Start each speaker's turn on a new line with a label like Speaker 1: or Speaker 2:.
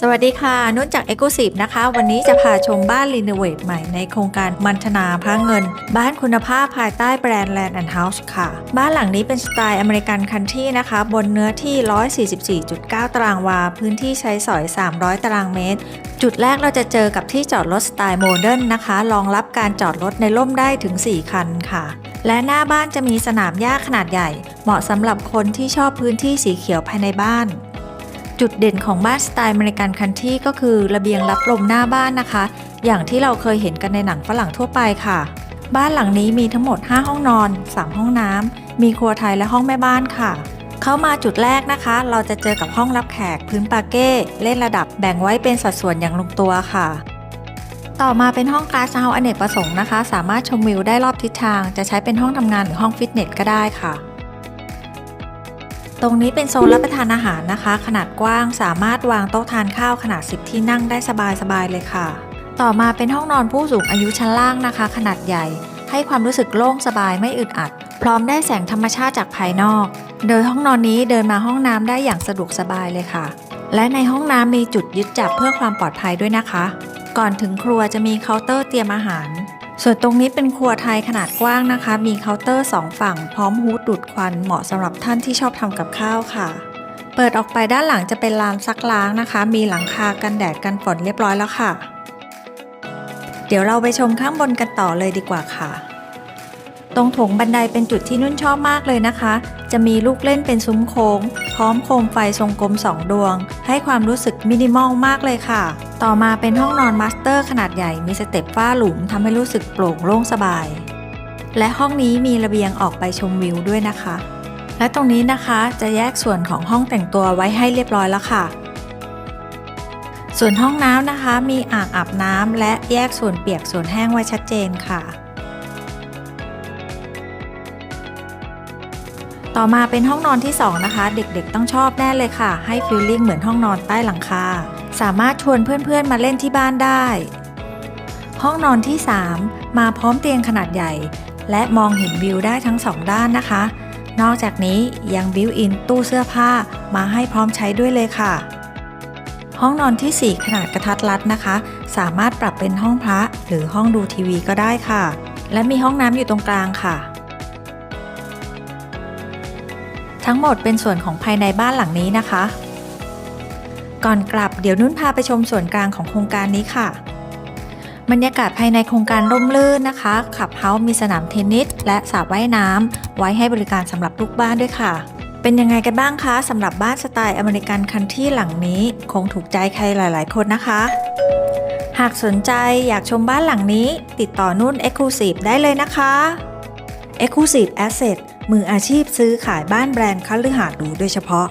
Speaker 1: สวัสดีค่ะ นุ่นจาก e c l u s i v e นะคะ วันนี้จะพาชมบ้านรีโนเวทใหม่ในโครงการมันธนาพระเงิน บ้านคุณภาพภายใต้แบรนด์ Land and House ค่ะ บ้านหลังนี้เป็นสไตล์อเมริกันคันที่นะคะ บนเนื้อที่ 144.9 ตารางวา พื้นที่ใช้สอย 300 ตารางเมตร จุดแรกเราจะเจอกับที่จอดรถสไตล์โมเดิร์นนะคะ รองรับการจอดรถในร่มได้ถึง 4 คันค่ะ และหน้าบ้านจะมีสนามหญ้าขนาดใหญ่ เหมาะสำหรับคนที่ชอบพื้นที่สีเขียวภายในบ้าน จุดเด่นของบ้านสไตล์อเมริกันคันที่ก็คือระเบียงรับลมหน้าบ้านนะคะ อย่างที่เราเคยเห็นกันในหนังฝรั่งทั่วไปค่ะ บ้านหลังนี้มีทั้งหมด 5 ห้องนอน 3 ห้องน้ำ มีครัวไทยและห้องแม่บ้านค่ะ เข้ามาจุดแรกนะคะ เราจะเจอกับห้องรับแขกพื้นปาเก้เล่นระดับแบ่งไว้เป็นสัดส่วนอย่างลงตัวค่ะ ต่อมาเป็นห้องกลาสเฮาอเนกประสงค์นะคะ สามารถชมวิวได้รอบทิศทาง จะใช้เป็นห้องทำงานหรือห้องฟิตเนสก็ได้ค่ะ ตรงนี้เป็นโซนรับประทานอาหารนะคะ ขนาดกว้างสามารถวางโต๊ะทานข้าวขนาด 10 ที่นั่งได้สบายๆเลยค่ะ ต่อมาเป็นห้องนอนผู้สูงอายุชั้นล่างนะคะ ขนาดใหญ่ ให้ความรู้สึกโล่งสบายไม่อึดอัด พร้อมได้แสงธรรมชาติจากภายนอก โดยห้องนอนนี้เดินมาห้องน้ำได้อย่างสะดวกสบายเลยค่ะ และในห้องน้ำมีจุดยึดจับเพื่อความปลอดภัยด้วยนะคะ ก่อนถึงครัวจะมีเคาน์เตอร์เตรียมอาหาร ส่วนตรงนี้เป็นครัวไทยขนาดกว้างนะคะ มีเคาน์เตอร์ 2 ฝั่ง พร้อมฮูดดูดควันเหมาะสำหรับท่านที่ชอบทำกับข้าวค่ะ เปิดออกไปด้านหลังจะเป็นลานซักล้างนะคะ มีหลังคากันแดดกันฝนเรียบร้อยแล้วค่ะ เดี๋ยวเราไปชมข้างบนกันต่อเลยดีกว่าค่ะ ตรงถงบันไดเป็นจุดที่นุ่นชอบมากเลยนะคะ จะมีลูกเล่นเป็นซุ้มโค้ง พร้อมโคมไฟทรงกลม 2 ดวง ให้ความรู้สึกมินิมอลมากเลยค่ะ ต่อมาเป็นห้องนอนมาสเตอร์ขนาดใหญ่มีสเต็ปฝ้าหลุมทำให้รู้สึกโปร่งโล่งสบาย และห้องนี้มีระเบียงออกไปชมวิวด้วยนะคะ และตรงนี้นะคะจะแยกส่วนของห้องแต่งตัวไว้ให้เรียบร้อยแล้วค่ะส่วนห้องน้ำนะคะมีอ่างอาบน้ำและแยกส่วนเปียกส่วนแห้งไว้ชัดเจนค่ะ ต่อมาเป็นห้องนอนที่ 2 นะคะ เด็กๆ ต้องชอบแน่เลยค่ะ ให้ฟีลลิ่งเหมือนห้องนอนใต้หลังคา สามารถชวนเพื่อนๆ มาเล่นที่บ้านได้ ห้องนอนที่ 3 มาพร้อมเตียงขนาดใหญ่ และมองเห็นวิวได้ทั้ง 2 ด้านนะคะ นอกจากนี้ยังบิวอินตู้เสื้อผ้ามาให้พร้อมใช้ด้วยเลยค่ะ ห้องนอนที่ 4 ขนาดกระทัดรัดนะคะ สามารถปรับเป็นห้องพระหรือห้องดูทีวีก็ได้ค่ะ และมีห้องน้ำอยู่ตรงกลางค่ะ ทั้งหมดเป็นส่วนของภายในบ้านหลังนี้นะคะ ก่อนกลับเดี๋ยวนุ่นพาไปชมส่วนกลางของโครงการนี้ค่ะ บรรยากาศภายในโครงการร่มรื่นนะคะ ขับเฮาส์มีสนามเทนนิสและสระว่ายน้ำไว้ให้บริการสำหรับลูกบ้านด้วยค่ะ เป็นยังไงกันบ้างคะสำหรับบ้านสไตล์อเมริกันคันที่หลังนี้ คงถูกใจใครหลาย ๆ คนนะคะ หากสนใจอยากชมบ้านหลังนี้ ติดต่อนุ่น Exclusive ได้เลยนะคะ Exclusive Asset มืออาชีพซื้อขายบ้านแบรนด์คัลลือหาดหรูโดยเฉพาะ